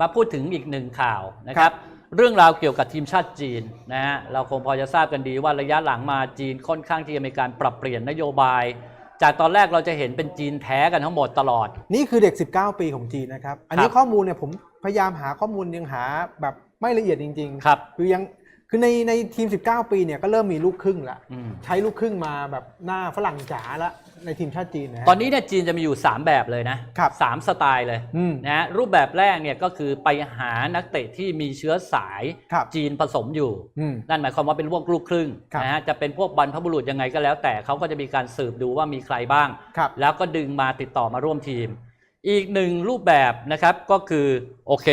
มาพูดถึงอีกหนึ่งข่าวนะครับ เรื่องราวเกี่ยวกับทีมชาติจีนนะฮะเราคงพอจะทราบกันดีว่าระยะหลังมาจีนค่อนข้างที่จะมีการปรับเปลี่ยนนโยบาย จากตอนแรกเราจะเห็นเป็นจีนแท้กันทั้งหมดตลอด นี่คือเด็ก 19 ปีของจีนนะครับ อันนี้ครับข้อมูลเนี่ยผมพยายามหาข้อมูลยังหาแบบไม่ละเอียดจริงครับคือยัง คือในในทีม 19 ปีเนี่ยก็เริ่มมีลูกครึ่งละอืมใช้ลูกครึ่งมาแบบหน้าฝรั่งจ๋าละในทีมชาติจีนนะฮะตอนนี้เนี่ยจีนจะมีอยู่ 3 แบบเลยนะครับสามสไตล์เลยอืมนะฮะรูปแบบแรกเนี่ยก็คือไปหานักเตะที่มีเชื้อสายครับจีนผสมอยู่อืมนั่นหมายความว่าเป็นพวกลูกครึ่งครับนะฮะจะเป็นพวกบรรพบุรุษยังไงก็แล้วแต่เขาก็จะมีการสืบดูว่ามีใครบ้างครับแล้วก็ดึงมาติดต่อมาร่วมทีม อีกหนึ่งรูปแบบนะครับก็คือโอเค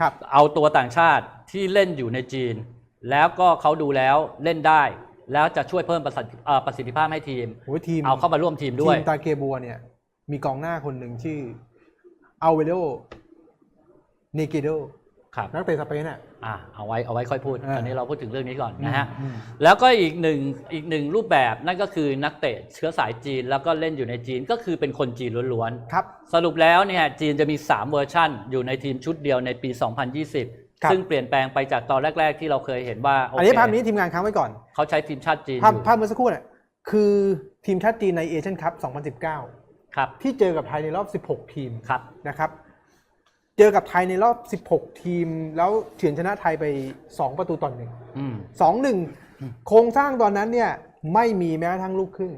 ครับเอาตัวต่างชาติที่เล่นอยู่ในจีน แล้วก็เขาดูแล้วเล่นได้ แล้วจะช่วยเพิ่มประสิทธิเอ่อประสิทธิภาพให้ทีม โอ้ยทีมเอาเข้ามาร่วมทีมด้วย ทีมตาเกบัวเนี่ย มีกองหน้าคนหนึ่งชื่ออัลเวโดเนกิโดครับ นักเตะสเปนอะ อ่าเอาไว้เอาไว้ค่อยพูด อ่า ตอนนี้เราพูดถึงเรื่องนี้ก่อนนะฮะ อืม แล้วก็อีกหนึ่งอีกหนึ่งรูปแบบนั่นก็คือนักเตะเชื้อสายจีนแล้วก็เล่นอยู่ในจีนก็คือเป็นคนจีนล้วนครับ ๆ สรุปแล้วเนี่ยจีนจะมี 3 เวอร์ชั่น อยู่ในทีมชุดเดียวในปี ครับ2020ซึ่งเปลี่ยนแปลงไปจากตอนแรก ๆ ที่เราเคยเห็นว่าโออันเคนี้ภาพนี้ทีมงานค้างไว้ก่อน เขาใช้ทีมชาติจีนอภาพยู่ภาพเมื่อสักครู่เนี่ยคือทีมชาติจีนในเอเชียนคัพ 2019 ครับที่เจอกับไทยในรอบ 16 ทีมครับ นะครับ เจอกับไทยในรอบ 16 ทีม แล้วเฉือนชนะไทยไป 2 ประตูต่อหนึ่งอืมสองหนึ่งโครงสร้างตอนนั้นเนี่ยไม่มีแม้กระทั่งลูกครึ่ง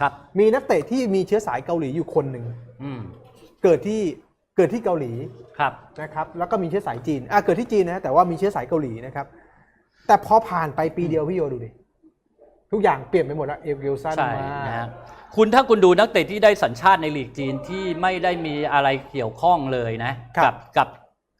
ครับ มีนักเตะที่มีเชื้อสายเกาหลีอยู่คนหนึ่ง อืม เกิดที่ เกิดที่เกาหลีครับ นะครับแล้วก็มีเชื้อสายจีนอะเกิดที่จีนนะแต่ว่ามีเชื้อสายเกาหลีนะครับ แต่พอผ่านไปปีเดียวพี่โยดูดิทุกอย่างเปลี่ยนไปหมดแล้วเอลเกลซันใช่มานะฮะคุณถ้าคุณดูนักเตะที่ได้สัญชาติในลีกจีนที่ไม่ได้มีอะไรเกี่ยวข้องเลยนะครักับกับ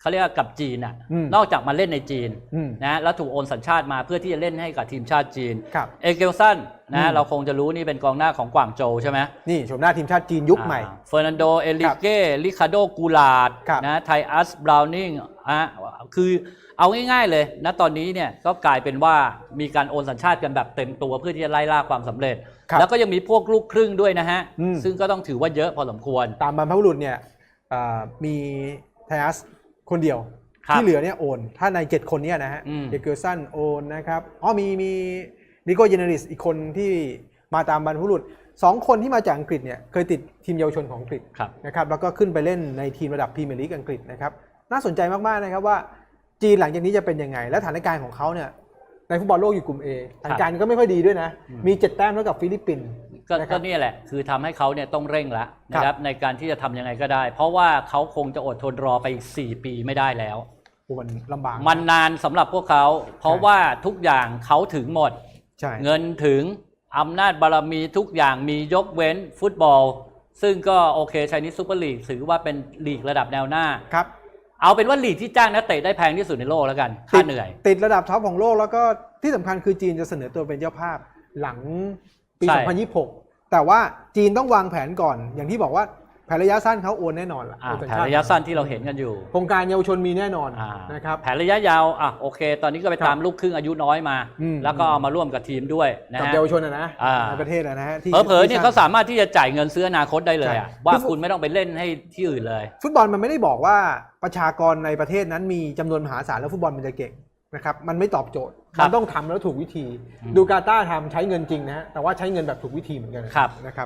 เขาเรียกว่ากับจีนอะอืม นอกจากมาเล่นในจีนอืมนะแล้วถูกโอนสัญชาติมาเพื่อที่จะเล่นให้กับทีมชาติจีน ครับ เอเกลสันอื นะมเราคงจะรู้นี่เป็นกองหน้าของกวางโจวใช่ไหมนี่ชมหน้าทีมชาติจีนยุคใหม่เฟอร์นันโด เอลิเก้ลิคาโด กูลาดครับนะไทอัส บราวนิงอะคือเอาง่ายๆเลยนะตอนนี้เนี่ยก็กลายเป็นว่ามีการโอนสัญชาติกันแบบเต็มตัวเพื่อที่จะไล่ล่าความสำเร็จครับแล้วก็ยังมีพวกลูกครึ่งด้วยนะฮะอืมซึ่งก็ต้องถือว่าเยอะพอสมควร ตามบรรพบุรุษเนี่ยอ่ามีไทอัสคนเดียวครับที่เหลือเนี่ยโอน ถ้าใน 7 คนเนี่ยนะฮะอืมเอเกลซันโอนนะครับ อ๋อมีมี นิโกเจเนริสอีกคนที่มาตามบรรพบุรุษสองคนที่มาจากอังกฤษเนี่ยเคยติดทีมเยาวชนของอังกฤษครับ นะครับแล้วก็ขึ้นไปเล่นในทีมระดับพรีเมียร์ลีกอังกฤษนะครับน่าสนใจมากๆนะครับว่าจีนหลังจากนี้จะเป็นยังไง และสถานการณ์ของเขาเนี่ยในฟุตบอลโลกอยู่กลุ่ม A สถานการณ์ก็ไม่ค่อยดีด้วยนะอืมมี7แต้มแล้วกับฟิลิปปินส์ก็นะคก็รับเนี่ยแหละ คือทำให้เขาเนี่ยต้องเร่งแล้วนะคครัรับบในการที่จะทำยังไงก็ได้ เพราะว่าเขาคงจะอดทนรอไปอีก 4 ปีไม่ได้แล้วโอ้มันลำบากมันนานสำหรับพวกเขา เพราะว่าทุกอย่างเขาถึงหมดใช่ เงินถึงอำนาจบารมีทุกอย่างมียกเว้นฟุตบอล ซึ่งก็โอเคชัยนิซูเปอร์ลีกถือว่าเป็นลีกระดับแนวหน้าครับเอาเป็นว่าลีกที่จ้างนักเตะได้แพงที่สุดในโลกแล้วกันค่าเหนื่อย ติดระดับท็อปของโลกแล้วก็ที่สำคัญคือจีนจะเสนอตัวเป็นเจ้าภาพหลังปีใช่2026 แต่ว่าจีนต้องวางแผนก่อน อย่างที่บอกว่า แผนระยะสั้นเขาโอนแน่นอนล่ะอ่าโอนสัญแผนชาติระยะสั้นที่เราเห็นกันอยู่โครงการเยาวชนมีแน่นอนอ่านะครับ แผนระยะยาวอะโอเค ตอนนี้ก็ไปครับตามลูกครึ่งอายุน้อยมา อืม แล้วก็เอามาร่วมกับทีมด้วยนะกับฮะ เยาวชนอะนะอ่า ในประเทศอะนะฮะที่เผลอๆเนี่ยที่เขาสร้งสามารถที่จะจ่ายเงินซื้ออนาคตได้เลยอะใช่ ว่าคือคุณไม่ต้องไปเล่นให้ที่อื่นเลย ฟุตบอลมันไม่ได้บอกว่าประชากรในประเทศนั้นมีจำนวนมหาศาลแล้วฟุตบอลมันจะเก่งนะครับมันไม่ตอบโจทย์ครับมันต้องทำแล้วถูกวิธี อืมดูกาตาร์ทำใช้เงินจริงนะฮะแต่ว่าใช้เงินแบบถูกวิธีเหมือนกันครับ นะครับ